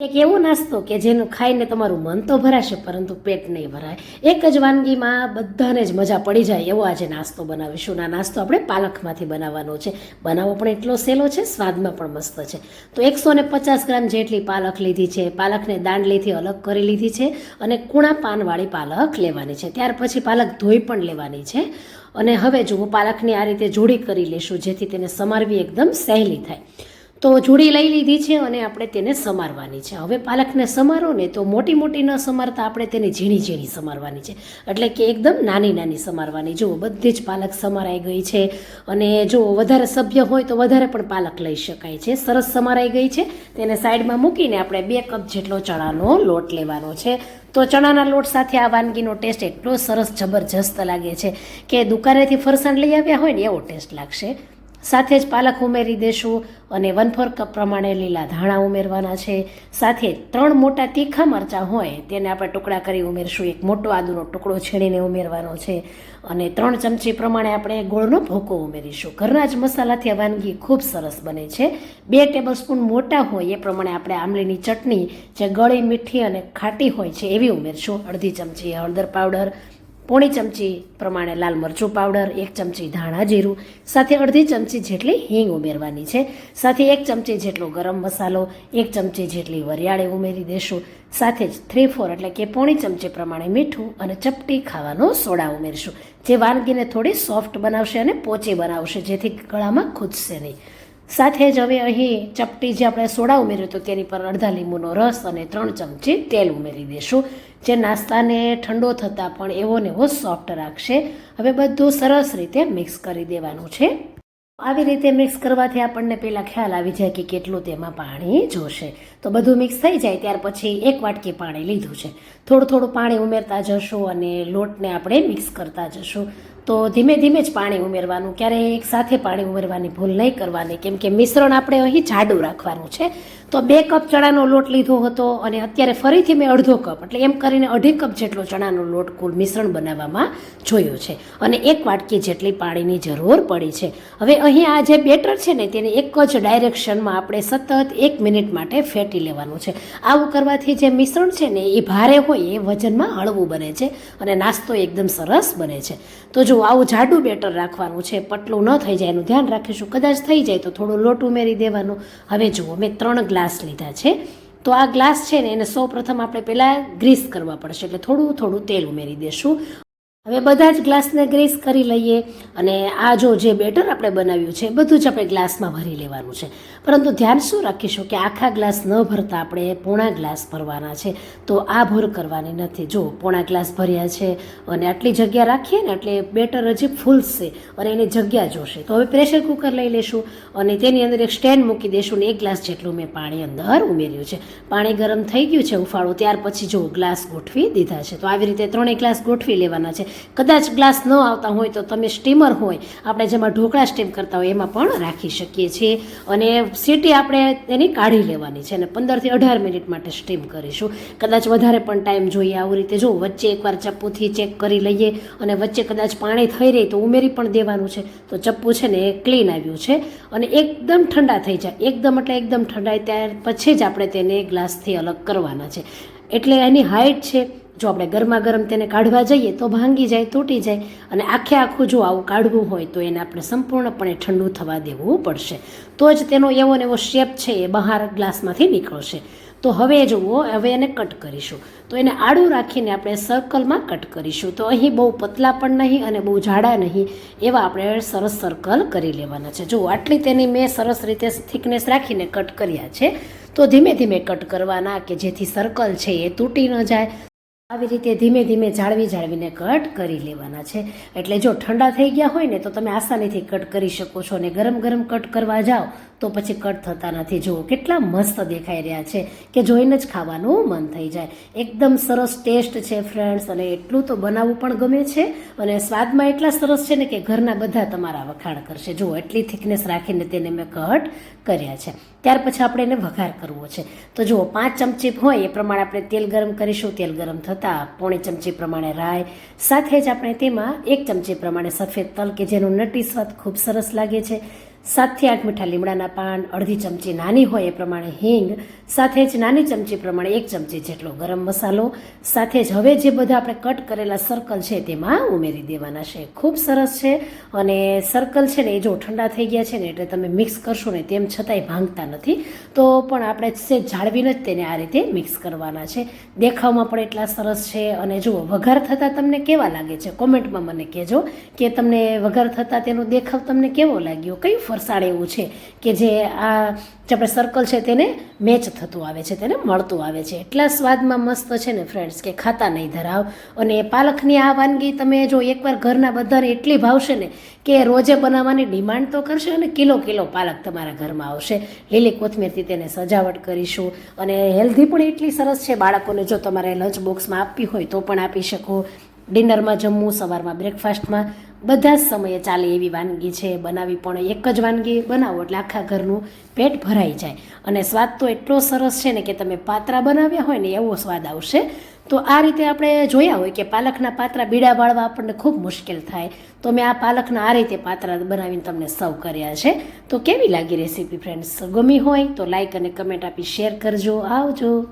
એક એવો નાસ્તો કે જેનું ખાઈને તમારું મન તો ભરાશે, પરંતુ પેટ નહીં ભરાય. એક જ વાનગીમાં બધાને જ મજા પડી જાય એવો આજે નાસ્તો બનાવીશું. આ નાસ્તો આપણે પાલકમાંથી બનાવવાનો છે. બનાવવો પણ એટલો સહેલો છે, સ્વાદમાં પણ મસ્ત છે. તો એકસો ને પચાસ ગ્રામ જેટલી પાલક લીધી છે. પાલકને દાંડલીથી અલગ કરી લીધી છે અને કૂણા પાનવાળી પાલક લેવાની છે. ત્યાર પછી પાલક ધોઈ પણ લેવાની છે. અને હવે જુઓ પાલકની આ રીતે જોડી કરી લેશું, જેથી તેને સમારવી એકદમ સહેલી થાય. તો જોડી લઈ લીધી છે અને આપણે તેને સમારવાની છે. હવે પાલકને સમારો ને તો મોટી મોટી ન સમારતા આપણે તેને ઝીણી ઝીણી સમારવાની છે. એટલે કે એકદમ નાની નાની સમારવાની. જુઓ, બધી જ પાલક સમારાઈ ગઈ છે અને જો વધારે સભ્ય હોય તો વધારે પણ પાલક લઈ શકાય છે. સરસ સમારાઈ ગઈ છે. તેને સાઈડમાં મૂકીને આપણે બે કપ જેટલો ચણાનો લોટ લેવાનો છે. તો ચણાના લોટ સાથે આ વાનગીનો ટેસ્ટ એટલો સરસ, જબરજસ્ત લાગે છે કે દુકાનેથી ફરસાણ લઈ આવ્યા હોય ને એવો ટેસ્ટ લાગશે. સાથે જ પાલક ઉમેરી દેશું અને વન ફોર કપ પ્રમાણે લીલા ધાણા ઉમેરવાના છે. સાથે ત્રણ મોટા તીખા મરચાં હોય તેને આપણે ટુકડા કરી ઉમેરશું. એક મોટો આદુનો ટુકડો છીણીને ઉમેરવાનો છે. અને ત્રણ ચમચી પ્રમાણે આપણે ગોળનો ભોકો ઉમેરીશું. ઘરના જ મસાલાથી આ વાનગી ખૂબ સરસ બને છે. બે ટેબલ સ્પૂન મોટા હોય એ પ્રમાણે આપણે આમલીની ચટણી જે ગળી મીઠી અને ખાટી હોય છે એવી ઉમેરશું. અડધી ચમચી હળદર પાવડર પોણી ચમચી પ્રમાણે લાલ મરચું પાવડર, એક ચમચી ધાણા જીરું, સાથે અડધી ચમચી જેટલી હિંગ ઉમેરવાની છે. સાથે એક ચમચી જેટલો ગરમ મસાલો, એક ચમચી જેટલી વરિયાળી ઉમેરી દેશું. સાથે જ થ્રી ફોર એટલે કે પોણી ચમચી પ્રમાણે મીઠું અને ચપટી ખાવાનો સોડા ઉમેરીશું. જે વાનગીને થોડી સોફ્ટ બનાવશે અને પોચી બનાવશે, જેથી ગળામાં ખૂજશે નહીં. સાથે જ હવે અહીં ચપટી જે આપણે સોડા ઉમેર્યું તો તેની પર અડધા લીંબુનો રસ અને ત્રણ ચમચી તેલ ઉમેરી દેશું. જે નાસ્તાને ઠંડો થતાં પણ એવો ને એવો સોફ્ટ રાખશે. હવે બધું સરસ રીતે મિક્સ કરી દેવાનું છે. આવી રીતે મિક્સ કરવાથી આપણને પહેલાં ખ્યાલ આવી જાય કે કેટલું તેમાં પાણી જોશે. તો બધું મિક્સ થઈ જાય ત્યાર પછી એક વાટકી પાણી લીધું છે. થોડું થોડું પાણી ઉમેરતા જશું અને લોટને આપણે મિક્સ કરતા જશું. તો ધીમે ધીમે જ પાણી ઉમેરવાનું ક્યારેય એક સાથે પાણી ઉમેરવાની ભૂલ નહીં કરવાની. કેમ કે મિશ્રણ આપણે અહીં જાડું રાખવાનું છે. તો બે કપ ચણાનો લોટ લીધો હતો અને અત્યારે ફરીથી મેં અડધો કપ, એટલે એમ કરીને અઢી કપ જેટલો ચણાનો લોટ કુલ મિશ્રણ બનાવવામાં જોયો છે. અને એક વાટકી જેટલી પાણીની જરૂર પડી છે. હવે અહીં આ જે બેટર છે ને, તેને એક જ ડાયરેક્શનમાં આપણે સતત એક મિનિટ માટે ફેટી લેવાનું છે. આવું કરવાથી જે મિશ્રણ છે ને, એ ભારે હોય એ વજનમાં હળવું બને છે અને નાસ્તો એકદમ સરસ બને છે. તો જો આવું જાડું બેટર રાખવાનું છે, પટલું ન થઈ જાય એનું ધ્યાન રાખીશું. કદાચ થઈ જાય તો થોડો લોટ ઉમેરી દેવાનો. હવે જુઓ, મેં ત્રણ ગ્લાસ લીધા છે. તો આ ગ્લાસ છે ને એને સૌ પ્રથમ આપણે પહેલાં ગ્રીસ કરવા પડશે, એટલે થોડું થોડું તેલ ઉમેરી દેશું. હવે બધા જ ગ્લાસને ગ્રેસ કરી લઈએ અને આ જો જે બેટર આપણે બનાવ્યું છે બધું જ આપણે ગ્લાસમાં ભરી લેવાનું છે. પરંતુ ધ્યાન શું રાખીશું કે આખા ગ્લાસ ન ભરતા આપણે પોણા ગ્લાસ ભરવાના છે? તો આ ભર કરવાની નથી. જો પોણા ગ્લાસ ભર્યા છે અને આટલી જગ્યા રાખીએ ને એટલે બેટર હજી ફૂલશે અને એની જગ્યા જોશે. તો હવે પ્રેશર કુકર લઈ લેશું અને તેની અંદર એક સ્ટેન્ડ મૂકી દઈશું ને એક ગ્લાસ જેટલું મેં પાણી અંદર ઉમેર્યું છે. પાણી ગરમ થઈ ગયું છે, ઉફાળો. ત્યાર પછી જો ગ્લાસ ગોઠવી દીધા છે, તો આવી રીતે ત્રણેય ગ્લાસ ગોઠવી લેવાના છે. કદાચ ગ્લાસ ન આવતા હોય તો તમે સ્ટીમર હોય, આપણે જેમાં ઢોકળા સ્ટીમ કરતા હોય, એમાં પણ રાખી શકીએ છીએ. અને સીટી આપણે એની કાઢી લેવાની છે અને પંદરથી અઢાર મિનિટ માટે સ્ટીમ કરીશું. કદાચ વધારે પણ ટાઈમ જોઈએ આવી રીતે. જો વચ્ચે એકવાર ચપ્પુથી ચેક કરી લઈએ અને વચ્ચે કદાચ પાણી થઈ રહી તો ઉમેરી પણ દેવાનું છે. તો ચપ્પુ છે ને એ ક્લીન આવ્યું છે અને એકદમ ઠંડા થઈ જાય. એકદમ એટલે એકદમ ઠંડાય, ત્યાર પછી જ આપણે તેને ગ્લાસથી અલગ કરવાના છે. એટલે એની હાઇટ છે જો આપણે ગરમા ગરમ તેને કાઢવા જઈએ તો ભાંગી જાય, તૂટી જાય અને આખે આખું જો આવું કાઢવું હોય તો એને આપણે સંપૂર્ણપણે ઠંડુ થવા દેવું પડશે. તો જ તેનો એવો ને એવો શેપ છે એ બહાર ગ્લાસમાંથી નીકળશે. તો હવે જુઓ, હવે એને કટ કરીશું. તો એને આડું રાખીને આપણે સર્કલમાં કટ કરીશું. તો અહીં બહુ પતલા પણ નહીં અને બહુ જાડા નહીં એવા આપણે સરસ સર્કલ કરી લેવાના છે. જો આટલી તેની મેં સરસ રીતે થિકનેસ રાખીને કટ કર્યા છે. તો ધીમે ધીમે કટ કરવાના કે જેથી સર્કલ છે એ તૂટી ન જાય. આવી રીતે ધીમે ધીમે જાળવી જાળવીને કટ કરી લેવાના છે. એટલે જો ઠંડા થઈ ગયા હોય ને તો તમે આસાનીથી કટ કરી શકો છો અને ગરમ ગરમ કટ કરવા જાઓ તો પછી કટ થતા નથી. જુઓ, કેટલા મસ્ત દેખાઈ રહ્યા છે કે જોઈને જ ખાવાનું મન થઈ જાય. એકદમ સરસ ટેસ્ટ છે ફ્રેન્ડ્સ, અને એટલું તો બનાવવું પણ ગમે છે. અને સ્વાદમાં એટલા સરસ છે ને કે ઘરના બધા તમારા વખાણ કરશે. જુઓ, એટલી થિકનેસ રાખીને તેને મેં કટ કર્યા છે. ત્યાર પછી આપણે એને વઘાર કરવો છે. તો જુઓ, પાંચ ચમચી હોય એ પ્રમાણે આપણે તેલ ગરમ કરીશું. તેલ ગરમ થતાં પોણી ચમચી પ્રમાણે રાય સાથે જ આપણે તેમાં એક ચમચી પ્રમાણે સફેદ તલ કે જેનો નટી સ્વાદ ખૂબ સરસ લાગે છે. સાતથી આઠ મીઠા લીમડાના પાન, અડધી ચમચી નાની હોય એ પ્રમાણે હિંગ, સાથે જ નાની ચમચી પ્રમાણે એક ચમચી જેટલો ગરમ મસાલો, સાથે જ હવે જે બધા આપણે કટ કરેલા સર્કલ છે તેમાં ઉમેરી દેવાના છે. ખૂબ સરસ છે અને સર્કલ છે ને એ જો ઠંડા થઈ ગયા છે ને એટલે તમે મિક્સ કરશો ને તેમ છતાંય ભાંગતા નથી, તો પણ આપણે છે જાળવીને જ તેને આ રીતે મિક્સ કરવાના છે. દેખાવમાં પણ એટલા સરસ છે અને જુઓ, વઘાર થતાં તમને કેવા લાગે છે? કોમેન્ટમાં મને કહેજો કે તમને વઘાર થતાં તેનો દેખાવ તમને કેવો લાગ્યો? કયું ફરસાણ એવું છે કે જે આ જે આપણે સર્કલ છે તેને મેચ થતું આવે છે, તેને મળતું આવે છે. એટલા સ્વાદમાં મસ્ત છે ને ફ્રેન્ડ્સ કે ખાતા નહીં ધરાવ. અને પાલકની આ વાનગી તમે જો એકવાર ઘરના બધાને એટલી ભાવશે ને કે રોજે બનાવવાની ડિમાન્ડ તો કરશે અને કિલો કિલો પાલક તમારા ઘરમાં આવશે. લીલી કોથમીરથી તેને સજાવટ કરીશું. અને હેલ્ધી પણ એટલી સરસ છે બાળકોને જો તમારે લંચ બોક્સમાં આપવી હોય તો પણ આપી શકો. ડિનરમાં જમવું, સવારમાં બ્રેકફાસ્ટમાં બધા જ સમયે ચાલે એવી વાનગી છે. બનાવી પણ એક જ વાનગી બનાવો એટલે આખા ઘરનું પેટ ભરાઈ જાય. અને સ્વાદ તો એટલો સરસ છે ને કે તમે પાત્રા બનાવ્યા હોય ને એવો સ્વાદ આવશે. તો આ રીતે આપણે જોયા હોય કે પાલકના પાત્રા બીડા વાળવા આપણને ખૂબ મુશ્કેલ થાય. તો મેં આ પાલકના આ રીતે પાત્રા બનાવીને તમને સર્વ કર્યા છે. તો કેવી લાગી રેસીપી ફ્રેન્ડ્સ? ગમી હોય તો લાઇક અને કમેન્ટ આપી શેર કરજો. આવજો.